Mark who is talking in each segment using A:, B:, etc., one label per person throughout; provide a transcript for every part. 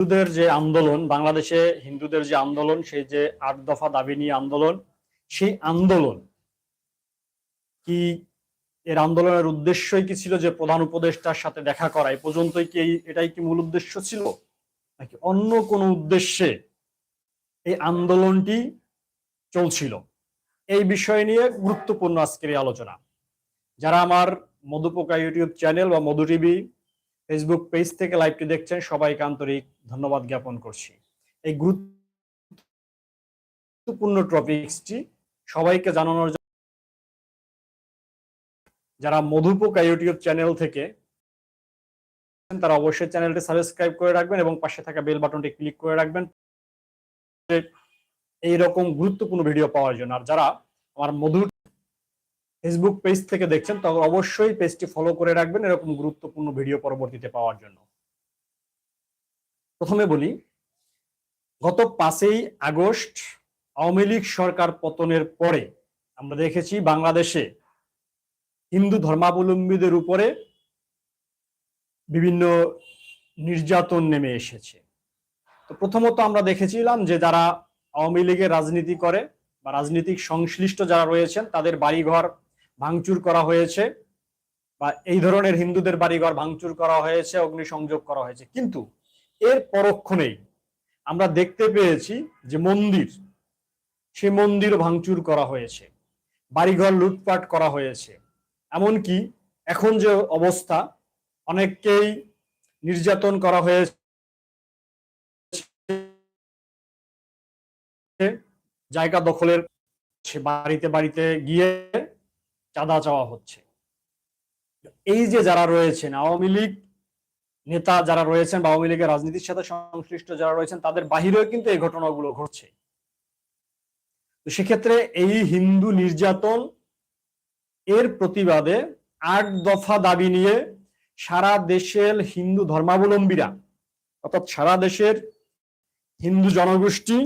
A: হিন্দুদের যে আন্দোলন, বাংলাদেশে হিন্দুদের যে আন্দোলন, সেই যে আট দফা দাবি নিয়ে আন্দোলন, সেই আন্দোলন কি এর আন্দোলনের উদ্দেশ্যই কি ছিল যে প্রধান উপদেষ্টার সাথে দেখা করা? এই পর্যন্তই কি এটাই কি মূল উদ্দেশ্য ছিল? নাকি অন্য কোনো উদ্দেশ্যে এই আন্দোলনটি চলছিল? এই বিষয় নিয়ে গুরুত্বপূর্ণ আজকের আলোচনা। যারা আমার মধুপোকা ইউটিউব চ্যানেল বা মধু টিভি ফেসবুক পেজ থেকে লাইভটি দেখছেন, সবাইকে আন্তরিক ধন্যবাদ জ্ঞাপন করছি। এই গুরুত্বপূর্ণ টপিকসটি সবাইকে জানানোর জন্য যারা মধুপোকা ইউটিউব চ্যানেল থেকে তারা অবশ্যই চ্যানেলটি সাবস্ক্রাইব করে রাখবেন এবং পাশে থাকা বেল বাটনটি ক্লিক করে রাখবেন। এই রকম গুরুত্বপূর্ণ ভিডিও পাওয়ার জন্য। আর যারা আমার মধু ফেসবুক পেজ থেকে দেখছেন তখন অবশ্যই পেজটি ফলো করে রাখবেন এরকম গুরুত্বপূর্ণ ভিডিও পরবর্তীতে পাওয়ার জন্য। প্রথমে বলি, গত পাঁচই আগস্ট আওয়ামী লীগ সরকার পতনের পরে আমরা দেখেছি বাংলাদেশে হিন্দু ধর্মাবলম্বীদের উপরে বিভিন্ন নির্যাতন নেমে এসেছে। তো প্রথমত আমরা দেখেছিলাম যে যারা আওয়ামী লীগের রাজনীতি করে বা রাজনৈতিক সংশ্লিষ্ট যারা রয়েছেন, তাদের বাড়িঘর ভাঙচুর করা হয়েছে বা এই ধরনের হিন্দুদের বাড়িঘর ভাঙচুর করা হয়েছে, অগ্নিসংযোগ করা হয়েছে। কিন্তু এর পরক্ষণেই আমরা দেখতে পেয়েছি যে মন্দির, সে মন্দির ভাঙচুর করা হয়েছে, বাড়িঘর লুটপাট করা হয়েছে। এমনকি এখন যে অবস্থা, অনেককেই নির্যাতন করা হয়েছে। জায়গা দখলের বাড়িতে বাড়িতে গিয়ে চাঁদা চাওয়া হচ্ছে। এই যে যারা রয়েছেন, আওয়ামী লীগ নেতা যারা রয়েছেন বা আওয়ামী লীগের রাজনীতির সাথে সংশ্লিষ্ট যারা রয়েছেন, তাদের বাহিরেও কিন্তু এই ঘটনাগুলো ঘটছে। তো সেক্ষেত্রে এই হিন্দু নির্যাতন এর প্রতিবাদে আট দফা দাবি নিয়ে সারা দেশের হিন্দু ধর্মাবলম্বীরা, অর্থাৎ সারা দেশের হিন্দু জনগোষ্ঠী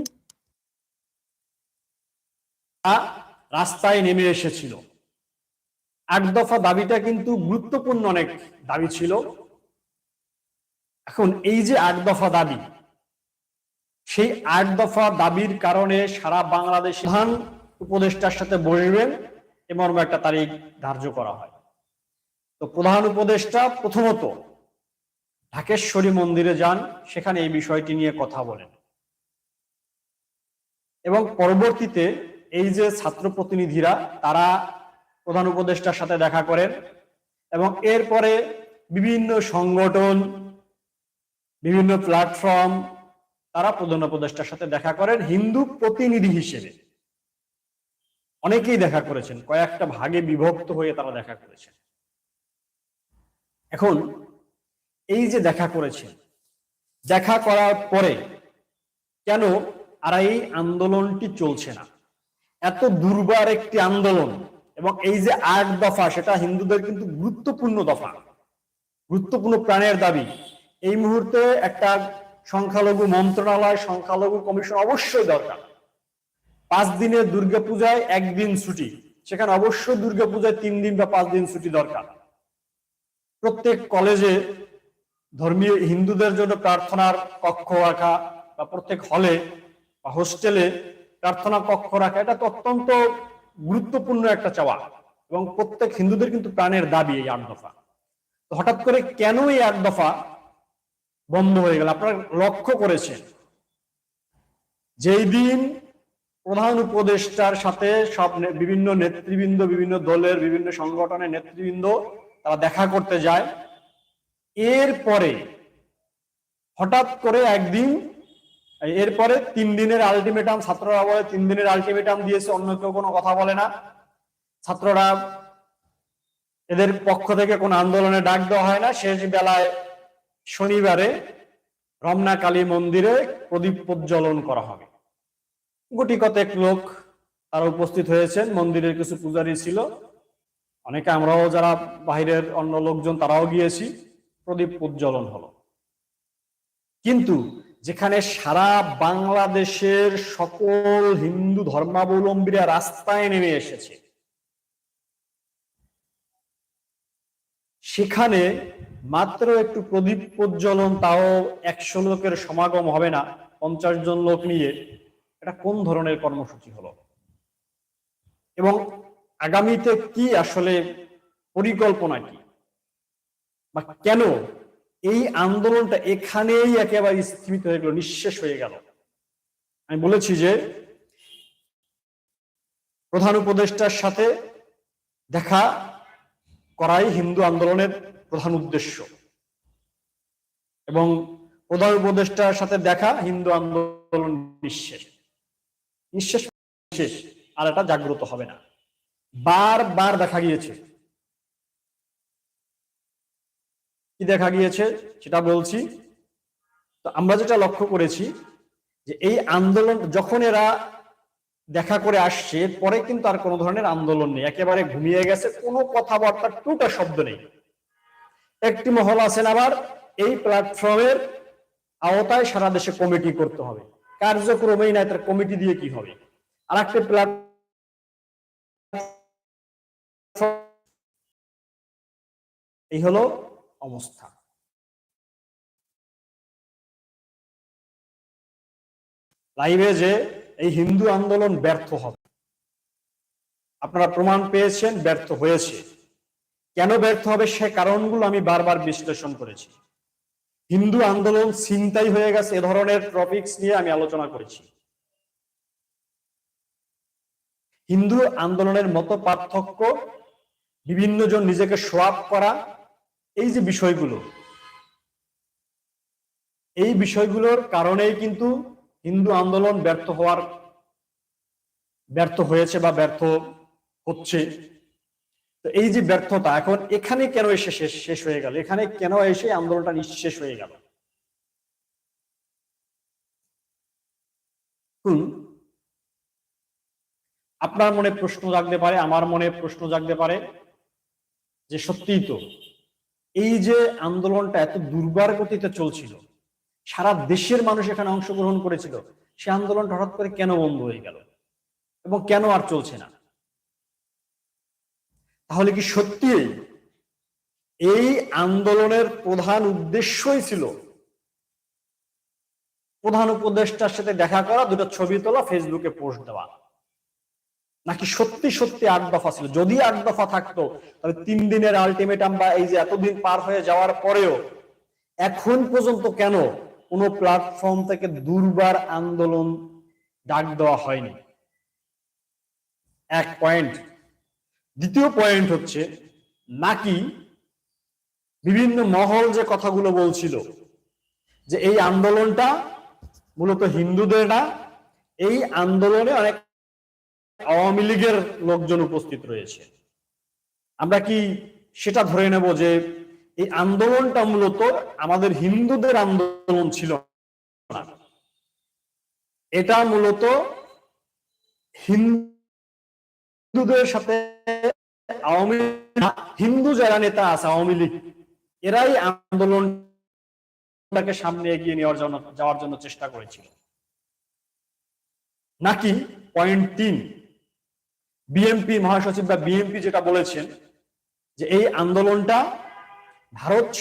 A: রাস্তায় নেমে এসেছিল। আট দফা দাবিটা কিন্তু গুরুত্বপূর্ণ অনেক দাবি ছিল। এখন এই যে আট দফা দাবি, সেই আট দফা দাবির কারণে সারা বাংলাদেশ প্রধান উপদেষ্টার সাথে বসবেন এমন একটা তারিখ ধার্য করা হয়। তো প্রধান উপদেষ্টা প্রথমত ঢাকেশ্বরী মন্দিরে যান, সেখানে এই বিষয়টি নিয়ে কথা বলেন। এবং পরবর্তীতে এই যে ছাত্র প্রতিনিধিরা, তারা প্রধান উপদেষ্টার সাথে দেখা করেন এবং এরপরে বিভিন্ন সংগঠন, বিভিন্ন প্ল্যাটফর্ম তারা প্রধান উপদেষ্টার সাথে দেখা করেন, হিন্দু প্রতিনিধি হিসেবে। অনেকেই দেখা করেছেন, কয়েকটা ভাগে বিভক্ত হয়ে তারা দেখা করেছেন। এখন এই যে দেখা করেছেন, দেখা করার পরে কেন আর এই আন্দোলনটি চলছে না? এত দুর্বার একটি আন্দোলন এবং এই যে আট দফা, সেটা হিন্দুদের কিন্তু গুরুত্বপূর্ণ দফা, গুরুত্বপূর্ণ প্রাণের দাবি। এই মুহূর্তে একটা সংখ্যালঘু মন্ত্রণালয়, সংখ্যালঘু কমিশন অবশ্যই দরকার। পাঁচ দিনের দুর্গাপূজায় একদিন ছুটি, সেখানে অবশ্যই দুর্গাপূজায় তিন দিন বা পাঁচ দিন ছুটি দরকার। প্রত্যেক কলেজে ধর্মীয় হিন্দুদের জন্য প্রার্থনার কক্ষ রাখা বা প্রত্যেক হলে বা হোস্টেলে প্রার্থনা কক্ষ রাখা, এটা তো অত্যন্ত গুরুত্বপূর্ণ একটা চাওয়া এবং প্রত্যেক হিন্দুদের কিন্তু প্রাণের দাবি এই আট দফা। হঠাৎ করে কেন এই আট দফা বন্ধ হয়ে গেল? আপনারা লক্ষ্য করেছেন যেই দিন প্রধান উপদেষ্টার সাথে সব বিভিন্ন নেতৃবৃন্দ, বিভিন্ন দলের, বিভিন্ন সংগঠনের নেতৃবৃন্দ তারা দেখা করতে যায়। এরপরে হঠাৎ করে একদিন এরপরে তিন দিনের আলটিমেটাম ছাত্ররা বলে তিন দিনের আলটিমেটাম দিয়েছে, অন্য কেউ কোনো কথা বলে না। ছাত্ররা এদের পক্ষ থেকে কোনো আন্দোলনে ডাক দেওয়া হয় না। শেষ বেলায় শনিবারে রমনা কালী মন্দিরে প্রদীপ প্রজ্বলন করা হবে। গুটি কতেক লোক তারা উপস্থিত হয়েছেন, মন্দিরের কিছু পূজারী ছিল। অনেকে আমরাও যারা বাহিরের অন্য লোকজন, তারাও গিয়েছি। প্রদীপ প্রজ্বলন হলো। কিন্তু যেখানে সারা বাংলাদেশের সকল হিন্দু ধর্মাবলম্বীরা রাস্তায় নেমে এসেছে। সেখানে মাত্র একটু প্রদীপ প্রজ্বলন, তাও একশো লোকের সমাগম হবে না, পঞ্চাশ জন লোক নিয়ে। এটা কোন ধরনের কর্মসূচি হলো? এবং আগামীতে কি আসলে পরিকল্পনা কি? বা কেন এই আন্দোলনটা এখানেই একেবারে স্থিমিত হয়ে গেল, নিঃশেষ হয়ে গেল। আমি বলেছি যে প্রধান উপদেষ্টার সাথে দেখা করাই হিন্দু আন্দোলনের প্রধান উদ্দেশ্য। এবং প্রধান উপদেষ্টার সাথে দেখা হিন্দু আন্দোলন নিঃশেষ। নিঃশেষ শেষ, আর এটা জাগ্রত হবে না। বারবার দেখা গিয়েছে। কি দেখা গিয়েছে সেটা বলছি। তো আমরা যেটা লক্ষ্য করেছি যে এই আন্দোলন যখন এরা দেখা করে আসছে, পরে কিন্তু আর কোনো ধরনের আন্দোলন নেই। একেবারে ঘুমিয়ে গেছে, কোনো কথাবার্তা, টুটা শব্দ নেই। একটি মহল আছেন আবার, এই প্ল্যাটফর্মের আওতায় সারা দেশে কমিটি করতে হবে। কার্যক্রমেই নাই তার কমিটি দিয়ে কি হবে? আর একটা প্ল্যাটফর্ম এই হলো অবস্থা। লাইভে যে এই হিন্দু আন্দোলন ব্যর্থ হবে। আপনারা প্রমাণ পেয়েছেন, ব্যর্থ হয়েছে। কেন ব্যর্থ হবে সে কারণগুলো আমি বারবার বিশ্লেষণ করেছি। হিন্দু আন্দোলন চিন্তাই হয়ে গেছে, এ ধরনের টপিকস নিয়ে আমি আলোচনা করেছি। হিন্দু আন্দোলনের মতো পার্থক্য বিভিন্ন জন নিজেকে সোয়াপ করা এই যে বিষয়গুলো, এই বিষয়গুলোর কারণেই কিন্তু হিন্দু আন্দোলন ব্যর্থ হওয়ার, ব্যর্থ হয়েছে বা ব্যর্থ হচ্ছে। তো এই যে ব্যর্থতা, এখন এখানে কেন এসে শেষ শেষ হয়ে গেল? এখানে কেন এসে আন্দোলনটা নিঃশেষ হয়ে গেল? আপনার মনে প্রশ্ন জাগতে পারে, আমার মনে প্রশ্ন জাগতে পারে যে সত্যিই তো এই যে আন্দোলনটা এত দুর্বার গতিতে চলছিল, সারা দেশের মানুষ এখানে অংশগ্রহণ করেছিল, সে আন্দোলনটা হঠাৎ করে কেন বন্ধ হয়ে গেল? এবং কেন আর চলছে না? তাহলে কি সত্যি এই আন্দোলনের প্রধান উদ্দেশ্যই ছিল প্রধান উপদেষ্টার সাথে দেখা করা, দুটো ছবি তোলা ফেসবুকে পোস্ট দেওয়া? নাকি সত্যি সত্যি আট দফা ছিল? যদি আট দফা থাকতো, তাহলে তিন দিনের আলটিমেটাম বা এই যে এতদিন পার হয়ে যাওয়ার পরেও এখন পর্যন্ত কেন কোনো প্ল্যাটফর্ম থেকে দুর্বার আন্দোলন ডাক দেওয়া হয়নি? এক পয়েন্ট দ্বিতীয় পয়েন্ট হচ্ছে, নাকি বিভিন্ন মহল যে কথাগুলো বলছিল, যে এই আন্দোলনটা মূলত হিন্দুদের না, এই আন্দোলনে অনেক আওয়ামী লীগের লোকজন উপস্থিত রয়েছে। আমরা কি সেটা ধরে নেব যে এই আন্দোলনটা মূলত আমাদের হিন্দুদের আন্দোলন ছিল এটা মূলত হিন্দুদের সাথে আওয়ামী হিন্দু যারা নেতা আছে আওয়ামী লীগ, এরাই আন্দোলনটাকে সামনে এগিয়ে নেওয়ার জন্য, যাওয়ার জন্য চেষ্টা করেছিল। নাকি পয়েন্ট তিন বিএমপি মহাসচিব বা বিএমপি যেটা বলেছেন যে এই আন্দোলনটা ভারত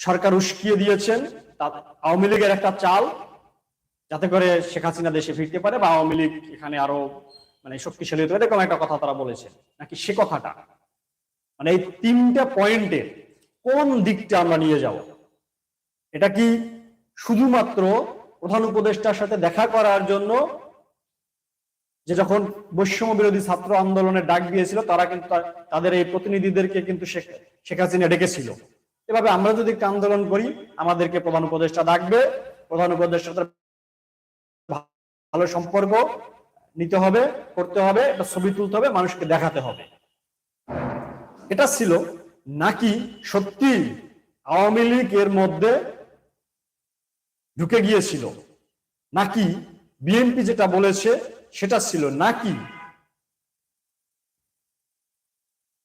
A: সরকার উস্কিয়ে দিয়েছেন আওয়ামী লীগের একটা চাল, যাতে করে শেখ হাসিনা দেশে ফিরতে পারে বা আওয়ামী লীগ এখানে আরও মানে শক্তিশালী হতে পারে, এরকম একটা কথা তারা বলেছেন। নাকি সে কথাটা? মানে এই তিনটা পয়েন্টের কোন দিকটা আমরা নিয়ে যাব? এটা কি শুধুমাত্র প্রধান উপদেষ্টার সাথে দেখা করার জন্য যে যখন বৈষম্য বিরোধী ছাত্র আন্দোলনের ডাক দিয়েছিল, তারা কিন্তু তাদের এই প্রতিনিধিদেরকে কিন্তু শেখ হাসিনা ডেকেছিল। এভাবে আমরা যদি একটা আন্দোলন করি, আমাদেরকে প্রধান উপদেষ্টা ডাকবে। প্রধান উপদেষ্টা ভালো সম্পর্ক নিতে হবে, করতে হবে এটা ছবি তুলতে হবে, মানুষকে দেখাতে হবে। এটা ছিল নাকি সত্যি আওয়ামী লীগ এর মধ্যে ঢুকে গিয়েছিল? নাকি বিএনপি যেটা বলেছে সেটা ছিল নাকি?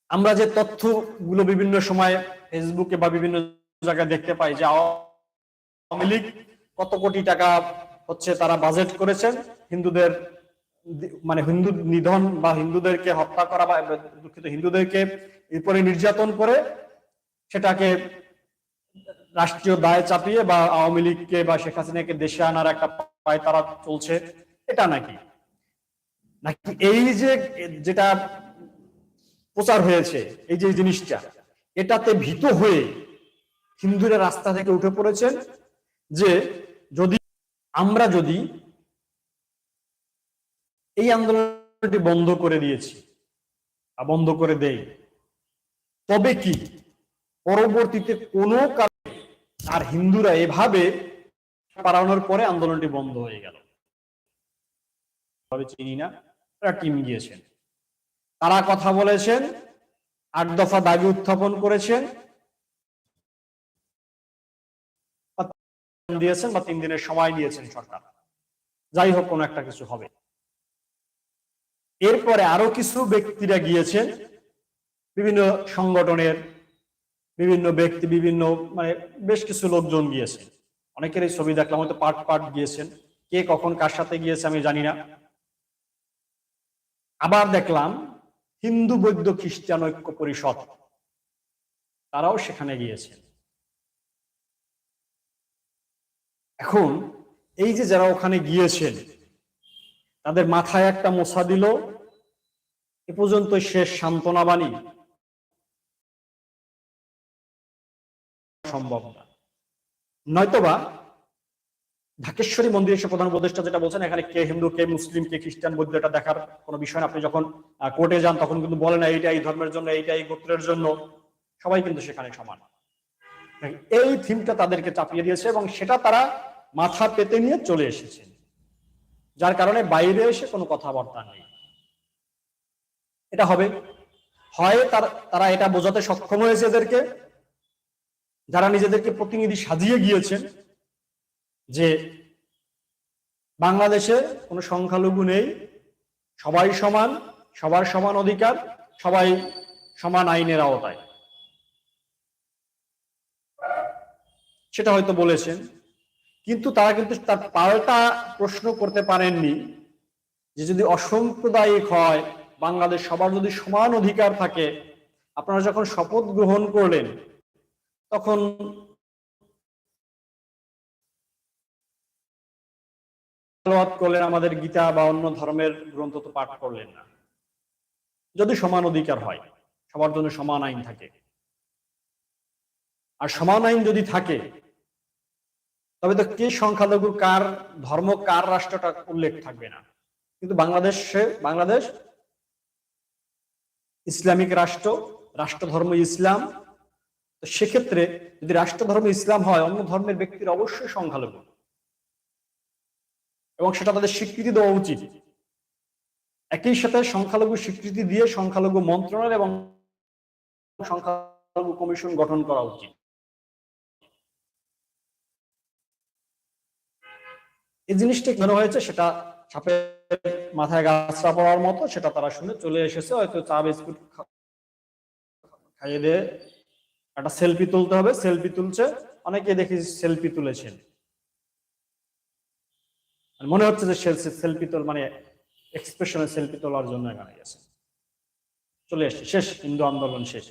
A: আমরা যে তথ্যগুলো বিভিন্ন সময় ফেসবুকে বা বিভিন্ন জায়গায় দেখতে পাই যে আওয়ামী লীগ কত কোটি টাকা হচ্ছে তারা বাজেট করেছেন হিন্দুদের মানে হিন্দু নিধন বা হিন্দুদেরকে হত্যা করা বা দুঃখিত, হিন্দুদেরকে এরপরে নির্যাতন করে সেটাকে রাষ্ট্রীয় দায় চাপিয়ে বা আওয়ামী লীগকে বা শেখ হাসিনাকে দেশে আনার একটা পায় তারা চলছে, এটা নাকি? নাকি এই যে যেটা প্রচার হয়েছে, এই যে জিনিসটা, এটাতে ভীত হয়ে হিন্দুরা রাস্তা থেকে উঠে পড়েছেন যে যদি আমরা যদি এই আন্দোলনটি বন্ধ করে দিয়েছি বন্ধ করে দেই, তবে কি পরবর্তীতে কোনো কারণে আর হিন্দুরা এভাবে পারানোর পরে আন্দোলনটি বন্ধ হয়ে গেল? চিনি না। টিম গিয়েছেন তারা কথা বলেছেন, আট দফা দাবি উত্থাপন করেছেন দিয়েছেন বা তিন দিনের সময় দিয়েছেন সরকার। যাই হোক, কোনো একটা কিছু হবে। এরপরে আরও কিছু ব্যক্তিরা গিয়েছেন, বিভিন্ন সংগঠনের বিভিন্ন ব্যক্তি, বিভিন্ন মানে বেশ কিছু লোকজন গিয়েছেন। অনেকের এই ছবি দেখলাম, হয়তো পার্ট পার্ট গিয়েছেন। কে কখন কার সাথে গিয়েছে আমি জানি না। আবার দেখলাম হিন্দু বৌদ্ধ খ্রিস্টান ঐক্য পরিষদ, তারাও সেখানে গিয়েছেন এখন এই যে যারা ওখানে গিয়েছেন, তাদের মাথায় একটা মশা দিল, এ পর্যন্ত শেষ সান্ত্বনা বাণী। সম্ভব না। নয়তোবা ঢাকেশ্বরী মন্দির এসে প্রধান উপদেষ্টা যেটা বলছেন, এখানে কে হিন্দু, কে মুসলিম, কে খ্রিস্টান, বৌদ্ধ, এটা দেখার কোনো বিষয় না। আপনি যখন কোর্টে যান, তখন কিন্তু বলেন না, এইটা এই ধর্মের জন্য, এইটা এই গোত্রের জন্য। সবাই কিন্তু সেখানে সমান। এই থিমটা তাদেরকে চাপিয়ে দিয়েছে এবং সেটা তারা মাথা পেতে নিয়ে চলে এসেছেন যার কারণে বাইরে এসে কোনো কথাবার্তা নেই। এটা হবে। হয় তারা এটা বোঝাতে সক্ষম হয়েছে এদেরকে। যারা নিজেদেরকে প্রতিনিধি সাজিয়ে গিয়েছেন যে বাংলাদেশে কোনো সংখ্যালঘু নেই, সবাই সমান, সবার সমান অধিকার, সবাই সমান আইনের আওতায়। সেটা হয়তো বলেছেন, কিন্তু তারা কিন্তু তার পাল্টা প্রশ্ন করতে পারেননি যে যদি অসাম্প্রদায়িক হয়, বাংলাদেশ সবার যদি সমান অধিকার থাকে, আপনারা যখন শপথ গ্রহণ করলেন, তখন করলেন, আমাদের গীতা বা অন্য ধর্মের গ্রন্থ তো পাঠ করলেন না। যদি সমান অধিকার হয়, সবার জন্য সমান আইন থাকে। আর সমান আইন যদি থাকে, তবে তো কে সংখ্যালঘু, কার ধর্ম, কার রাষ্ট্রটা উল্লেখ থাকবে না। কিন্তু বাংলাদেশে, বাংলাদেশ ইসলামিক রাষ্ট্র রাষ্ট্র ধর্ম ইসলাম, তো সেক্ষেত্রে যদি রাষ্ট্র ধর্ম ইসলাম হয়, অন্য ধর্মের ব্যক্তির অবশ্যই সংখ্যালঘু। এবং সেটা তাদের স্বীকৃতি দেওয়া উচিত। একই সাথে সংখ্যালঘু স্বীকৃতি দিয়ে সংখ্যালঘু মন্ত্রণালয় এবং সংখ্যালঘু কমিশন গঠন করা উচিত। এই জিনিসটা কেন হয়েছে সেটা সাপের মাথায় গাছরা পড়ার মতো, সেটা তারা শুনে চলে এসেছে, হয়তো চা, বিস্কুট খাইয়ে দিয়ে একটা সেলফি তুলতে হবে। সেলফি তুলছে অনেকে দেখি সেলফি তুলেছেন। মনে হচ্ছে যে সেলফি তোল মানে এক্সপ্রেশনে সেলফি তোলার জন্য এখানে গেছে। চলে এসছে শেষ, হিন্দু আন্দোলন শেষ।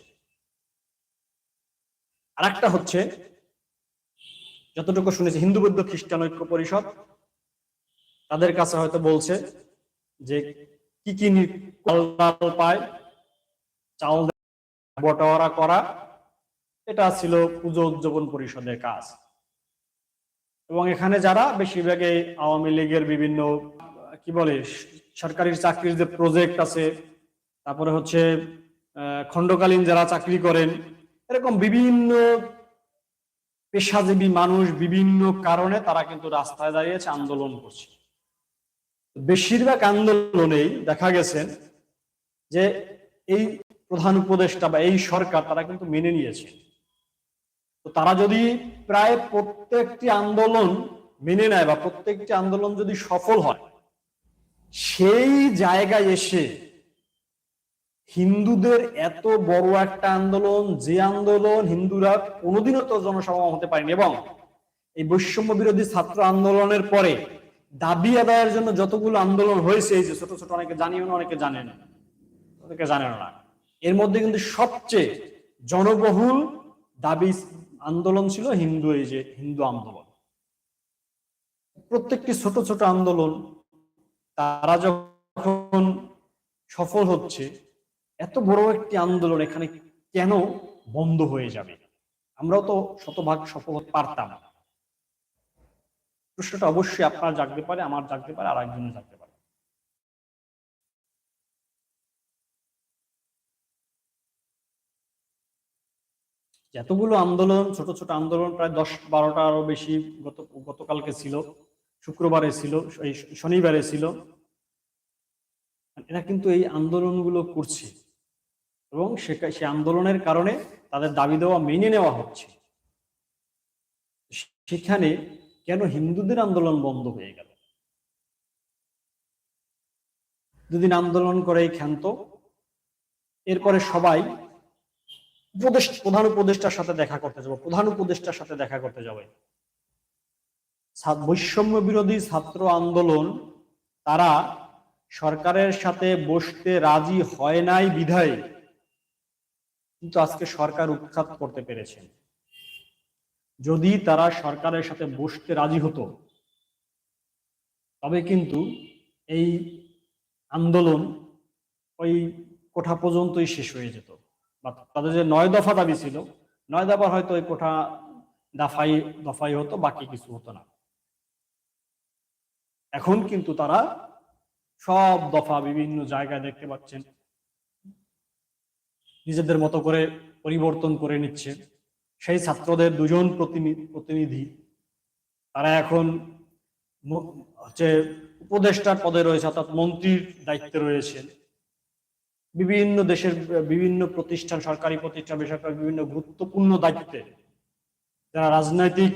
A: আর একটা হচ্ছে, যতটুকু শুনেছি, হিন্দু বৌদ্ধ খ্রিস্টান ঐক্য পরিষদ, তাদের কাছে হয়তো বলছে যে কি কি পায় চাল বটোয়ারা করা, এটা ছিল পুজো উদযাপন পরিষদের কাজ। এবং এখানে যারা বেশিরভাগে আওয়ামী লীগের বিভিন্ন, কি বলে, সরকারি চাকরির যে প্রজেক্ট আছে, তারপরে হচ্ছে খণ্ডকালীন যারা চাকরি করেন, এরকম বিভিন্ন পেশাজীবী মানুষ বিভিন্ন কারণে তারা কিন্তু রাস্তায় দাঁড়িয়েছে, আন্দোলন করছে। বেশিরভাগ আন্দোলনেই দেখা গেছেন যে এই প্রধান উপদেষ্টা বা এই সরকার তারা কিন্তু মেনে নিয়েছে। তো তারা যদি প্রায় প্রত্যেকটি আন্দোলন মেনে নেয় বা প্রত্যেকটি আন্দোলন যদি সফল হয়, সেই জায়গায় এসে হিন্দুদের এত বড় একটা আন্দোলন, যে আন্দোলন হিন্দুরা কোনোদিনও তো জনসভা হতে পারেনি এবং এই বৈষম্য বিরোধী ছাত্র আন্দোলনের পরে দাবি আদায়ের জন্য যতগুলো আন্দোলন হয়েছে, এই যে ছোট ছোট অনেকে জানিও না অনেকে জানেন অনেকে জানেন না। এর মধ্যে কিন্তু সবচেয়ে জনবহুল দাবি আন্দোলন ছিল হিন্দু, এই যে হিন্দু আন্দোলন। প্রত্যেকটি ছোট ছোট আন্দোলন তারা যখন সফল হচ্ছে, এত বড় একটি আন্দোলন এখানে কেন বন্ধ হয়ে যাবে? আমরাও তো শতভাগ সফল হতে পারতাম। প্রশ্নটা অবশ্যই আপনার জাগতে পারে, আমার জাগতে পারে আর একজনের জাগতে পারে এতগুলো আন্দোলন, ছোট ছোট আন্দোলন প্রায় দশ বারোটা আরও বেশি গত, গতকালকে ছিল, শুক্রবারে ছিল শনিবারে ছিল। এরা কিন্তু এই আন্দোলনগুলো করছে। এবং সে আন্দোলনের কারণে তাদের দাবি দেওয়া, মেনে নেওয়া হচ্ছে। সেখানে কেন হিন্দুদের আন্দোলন বন্ধ হয়ে গেল? দুদিন আন্দোলন করে ক্ষান্ত। এরপরে সবাই প্রধান উপদেষ্টার সাথে দেখা করতে যাব। প্রধান উপদেষ্টার সাথে দেখা করতে যাবে। বৈষম্য বিরোধী ছাত্র আন্দোলন, তারা সরকারের সাথে বসতে রাজি হয় নাই বিধায়, কিন্তু আজকে সরকার উৎখাত করতে পেরেছেন যদি তারা সরকারের সাথে বসতে রাজি হতো, তবে কিন্তু এই আন্দোলন ওই কোঠা পর্যন্তই শেষ হয়ে যেত। বা তাদের যে নয় দফা দাবি ছিল, নয় দফার হয়তো ওই কোঠা দাফাই, দফাই হতো, বাকি কিছু হতো না। এখন কিন্তু তারা সব দফা বিভিন্ন জায়গায় দেখতে পাচ্ছেন। নিজেদের মতো করে পরিবর্তন করে নিচ্ছে। সেই ছাত্রদের দুজন প্রতিনিধি, তারা এখন হচ্ছে উপদেষ্টার পদে রয়েছে, অর্থাৎ মন্ত্রীর দায়িত্বে রয়েছেন। বিভিন্ন দেশের, বিভিন্ন প্রতিষ্ঠান, সরকারি প্রতিষ্ঠান, বেসরকারি বিভিন্ন গুরুত্বপূর্ণ দায়িত্বে যারা রাজনৈতিক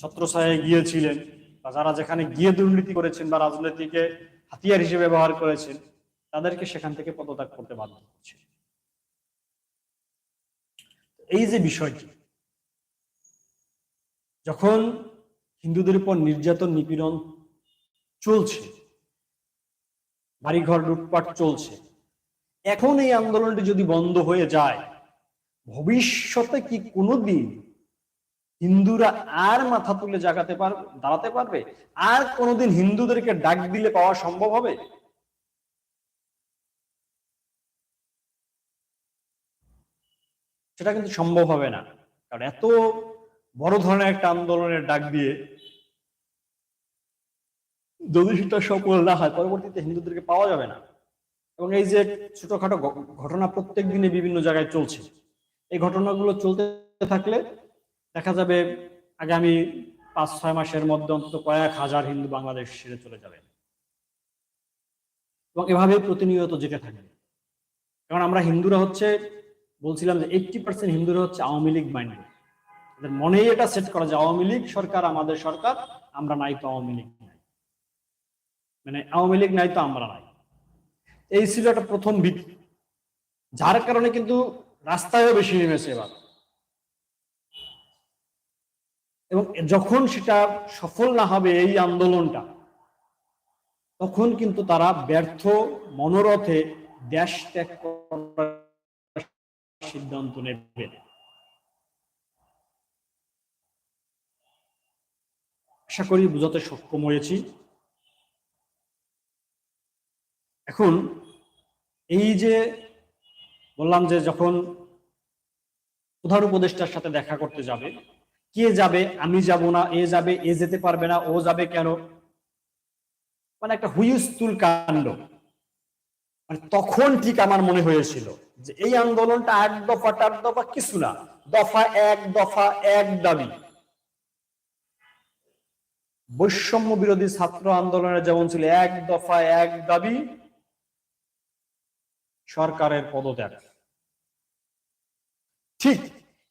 A: ছত্রছায় গিয়েছিলেন বা যারা যেখানে গিয়ে দুর্নীতি করেছেন বা রাজনীতিকে হাতিয়ার হিসেবে ব্যবহার করেছেন, তাদেরকে সেখান থেকে পদত্যাগ করতে বাধ্য হচ্ছে। এই যে বিষয়টি, যখন হিন্দুদের উপর নির্যাতন, নিপীড়ন চলছে, বাড়িঘর লুটপাট চলছে এখন এই আন্দোলনটি যদি বন্ধ হয়ে যায়, ভবিষ্যতে কি কোনোদিন হিন্দুরা আর মাথা তুলে জাগাতে পারবে দাঁড়াতে পারবে? আর কোনোদিন হিন্দুদেরকে ডাক দিলে পাওয়া সম্ভব হবে? সেটা কিন্তু সম্ভব হবে না। কারণ এত বড় ধরনের একটা আন্দোলনের ডাক দিয়ে যদি সেটা সফল না হয়, পরবর্তীতে হিন্দুদেরকে পাওয়া যাবে না। এবং এই যে ছোটখাটো ঘটনা প্রত্যেক দিনে বিভিন্ন জায়গায় চলছে। এই ঘটনাগুলো চলতে থাকলে দেখা যাবে আগামী পাঁচ, ছয় মাসের মধ্যে অন্তত কয়েক হাজার হিন্দু বাংলাদেশ ছেড়ে চলে যাবে। এবং এভাবে প্রতিনিয়ত যেতে থাকবে। কারণ আমরা হিন্দুরা হচ্ছে, বলছিলাম যে এইটটি পার্সেন্ট হিন্দুরা হচ্ছে আওয়ামী লীগ মাইন্ডেড মনেই এটা সেট করা যে আওয়ামী লীগ সরকার, আমাদের সরকার, আমরা নাই তো আওয়ামী লীগ নাই। মানে আওয়ামী লীগ নাই তো আমরা নাই। এই ছিল একটা প্রথম ভিত্তি যার কারণে কিন্তু রাস্তায়ও বেশি নেমেছে এবার। এবং যখন সেটা সফল না হবে এই আন্দোলনটা, তখন কিন্তু তারা ব্যর্থ মনোরথে দেশ ত্যাগ সিদ্ধান্ত নেবে। আশা করি বুঝাতে সক্ষম হয়েছি। এখন এই যে বললাম যে যখন প্রধান উপদেষ্টার সাথে দেখা করতে যাবে, কে যাবে, আমি যাব না, এ যাবে, এ যেতে পারবে না, ও যাবে কেন? মানে একটা হুইস্তুল কাণ্ড। মানে তখন ঠিক আমার মনে হয়েছিল যে এই আন্দোলনটা এক দফা চার দফা কিছু না, দফা এক দফা এক দাবি। বৈষম্য বিরোধী ছাত্র আন্দোলনের যেমন ছিল এক দফা এক দাবি সরকারের পদত্যাগ। ঠিক,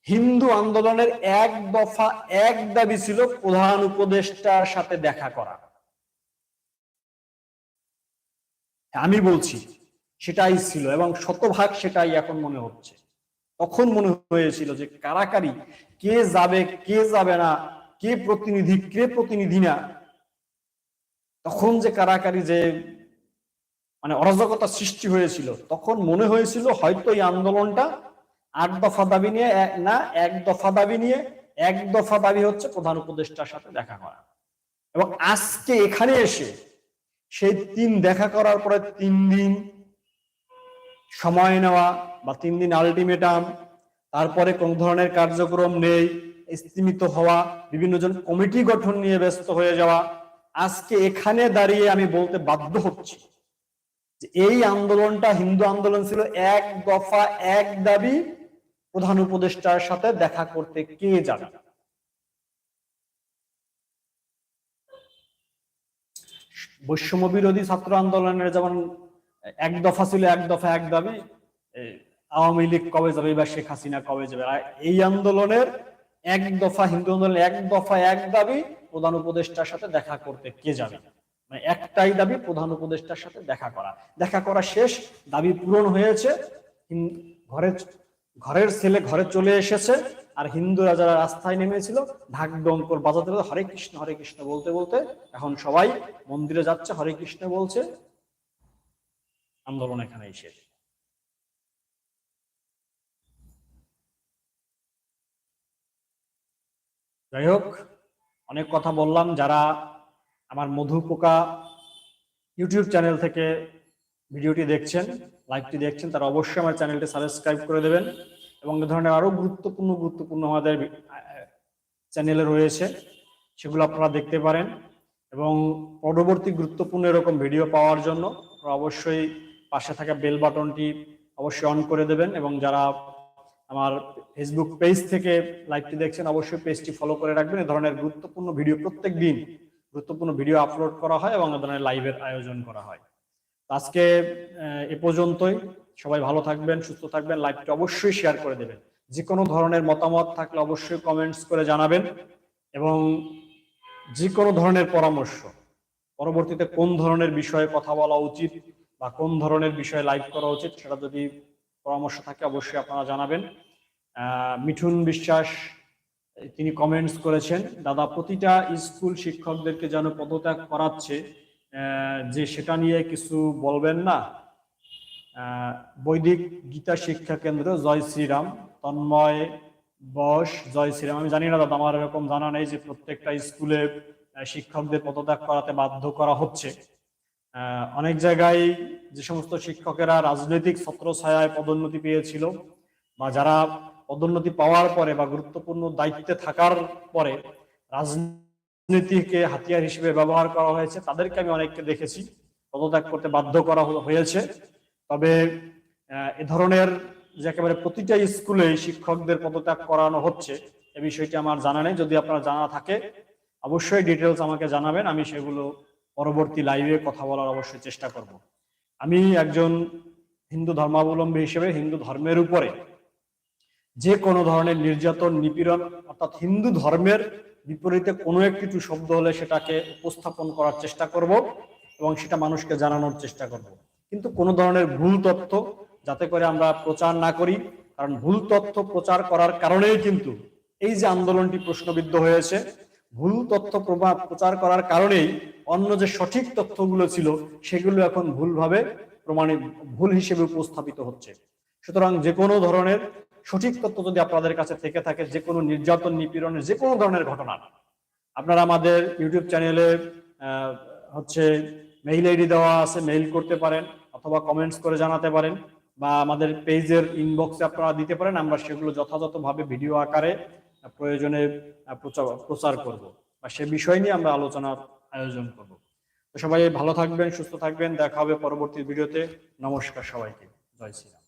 A: হিন্দু আন্দোলনের এক দফা এক দাবি ছিল প্রধান উপদেষ্টার সাথে দেখা করা। আমি বলছি, সেটাই ছিল এবং শতভাগ সেটাই এখন মনে হচ্ছে। তখন মনে হয়েছিল যে কারাকারি, কে যাবে কে যাবে না, কে প্রতিনিধি কে প্রতিনিধি না, তখন যে কারাকারি যে মানে অরাজকতা সৃষ্টি হয়েছিল। তখন মনে হয়েছিল হয়তো এই আন্দোলনটা আট দফা দাবি নিয়ে না, এক দফা দাবি নিয়ে, এক দফা দাবি হচ্ছে প্রধান উপদেষ্টার সাথে দেখা করা। এবং আজকে এখানে এসে সেই তিন দেখা করার পরে তিন দিন সময় নেওয়া বা তিন দিন আলটিমেটাম, তারপরে কোন ধরনের কার্যক্রম নেই স্তীমিত হওয়া বিভিন্ন জন কমিটি গঠন নিয়ে ব্যস্ত হয়ে যাওয়া, আজকে এখানে দাঁড়িয়ে আমি বলতে বাধ্য হচ্ছি। এই আন্দোলনটা হিন্দু আন্দোলন ছিল, এক দফা, এক দাবি প্রধান উপদেষ্টার সাথে দেখা করতে কে যাবে? বৈষম্য বিরোধী ছাত্র আন্দোলনের যেমন এক দফা ছিল, এক দফা, এক দাবি আওয়ামী লীগ কবে যাবে বা শেখ হাসিনা কবে যাবে? এই আন্দোলনের এক দফা, হিন্দু আন্দোলনের এক দফা, এক দাবি প্রধান উপদেষ্টার সাথে দেখা করতে কে যাবে? মানে একটাই দাবি প্রধান উপদেষ্টার সাথে দেখা করা। দেখা করা শেষ, দাবি পূরণ হয়েছে। ঘরে ঘরের ছেলে ঘরে চলে এসেছে আর হিন্দুরা যারা রাস্তায় নেমেছিল। ঢাক ডঙ্কর বাজাতে হরে কৃষ্ণ হরে কৃষ্ণ বলতে বলতে এখন সবাই মন্দিরে যাচ্ছে, হরে কৃষ্ণ বলছে। আন্দোলন এখানেই শেষ। যাই হোক, অনেক কথা বললাম। যারা আমার মধু পোকা ইউটিউব চ্যানেল থেকে ভিডিওটি দেখছেন, লাইভটি দেখছেন, তারা অবশ্যই আমার চ্যানেলটি সাবস্ক্রাইব করে দেবেন এবং এ ধরনের আরও গুরুত্বপূর্ণ গুরুত্বপূর্ণ আমাদের চ্যানেলে রয়েছে, সেগুলো আপনারা দেখতে পারেন এবং পরবর্তী গুরুত্বপূর্ণ এরকম ভিডিও পাওয়ার জন্য আপনারা অবশ্যই পাশে থাকা বেল বাটনটি অবশ্যই অন করে দেবেন এবং যারা আমার ফেসবুক পেজ থেকে লাইভটি দেখছেন, অবশ্যই পেজটি ফলো করে রাখবেন। এ ধরনের গুরুত্বপূর্ণ ভিডিও প্রত্যেক দিন গুরুত্বপূর্ণ ভিডিও আপলোড করা হয় এবং এ ধরনের লাইভের আয়োজন করা হয়। আজকে, এ পর্যন্তই। সবাই ভালো থাকবেন, সুস্থ থাকবেন লাইভটি অবশ্যই শেয়ার করে দেবেন। যে কোনো ধরনের মতামত থাকলে অবশ্যই কমেন্টস করে জানাবেন এবং যে কোনো ধরনের পরামর্শ, পরবর্তীতে কোন ধরনের বিষয়ে কথা বলা উচিত বা কোন ধরনের বিষয়ে লাইভ করা উচিত, সেটা যদি পরামর্শ থাকে, অবশ্যই আপনারা জানাবেন। মিঠুন বিশ্বাস তিনি কমেন্টস করেছেন, দাদা, প্রতিটা স্কুল শিক্ষকদেরকে যেন পদত্যাগ করাচ্ছে যে সেটা নিয়ে কিছু বলবেন না। বৈদিক গীতা শিক্ষা কেন্দ্র, জয় শ্রীরাম, তন্ময় বস, জয় শ্রীরাম। আমি জানি না দাদা, আমার এরকম জানা নেই যে প্রত্যেকটা স্কুলে শিক্ষকদের পদত্যাগ করাতে বাধ্য করা হচ্ছে। অনেক জায়গায় যে সমস্ত শিক্ষকেরা রাজনৈতিক ছত্রছায়ায় পদোন্নতি পেয়েছিল বা যারা পদোন্নতি পাওয়ার পরে বা গুরুত্বপূর্ণ দায়িত্বে থাকার পরে রাজনীতিকে হাতিয়ার হিসেবে ব্যবহার করা হয়েছে, তাদেরকে আমি অনেককে দেখেছি, পদত্যাগ করতে বাধ্য করা হয়েছে। তবে এ ধরনের যে একেবারে প্রতিটা স্কুলে শিক্ষকদের পদত্যাগ করানো হচ্ছে, এ বিষয়টি আমার জানা নেই। যদি আপনার জানা থাকে, অবশ্যই ডিটেলস আমাকে জানাবেন, আমি সেগুলো পরবর্তী লাইভে কথা বলার অবশ্যই চেষ্টা করব। আমি একজন হিন্দু ধর্মাবলম্বী হিসেবে হিন্দু ধর্মের উপরে যে কোনো ধরনের নির্যাতন, নিপীড়ন, অর্থাৎ হিন্দু ধর্মের বিপরীতে কোনো একটি টু শব্দ হলে সেটাকে উপস্থাপন করার চেষ্টা করব এবং সেটা মানুষকে জানানোর চেষ্টা করব। কিন্তু কোনো ধরনের ভুল তথ্য যাতে করে আমরা প্রচার না করি, কারণ ভুল তথ্য প্রচার করার কারণেই কিন্তু এই যে আন্দোলনটি প্রশ্নবিদ্ধ হয়েছে, ভুল তথ্য প্রভাব প্রচার করার কারণেই অন্য যে সঠিক তথ্যগুলো ছিল সেগুলো এখন ভুলভাবে প্রমাণিত, ভুল হিসেবে উপস্থাপিত হচ্ছে। সুতরাং যে কোনো ধরনের সঠিক তথ্য যদি আপনাদের কাছে থেকে থাকে, যে কোনো নির্যাতন নিপীড়নের যে কোনো ধরনের ঘটনা, আপনারা আমাদের ইউটিউব চ্যানেলে হচ্ছে মেইল আইডি দেওয়া আছে, মেইল করতে পারেন অথবা কমেন্টস করে জানাতে পারেন বা আমাদের পেজের ইনবক্সে আপনারা দিতে পারেন, আমরা সেগুলো যথাযথভাবে ভিডিও আকারে প্রয়োজনে প্রচার করব বা সে বিষয় নিয়ে আমরা আলোচনার আয়োজন করব তো সবাই ভালো থাকবেন, সুস্থ থাকবেন, দেখা হবে পরবর্তী ভিডিওতে নমস্কার সবাইকে, জয় শ্রী রাম।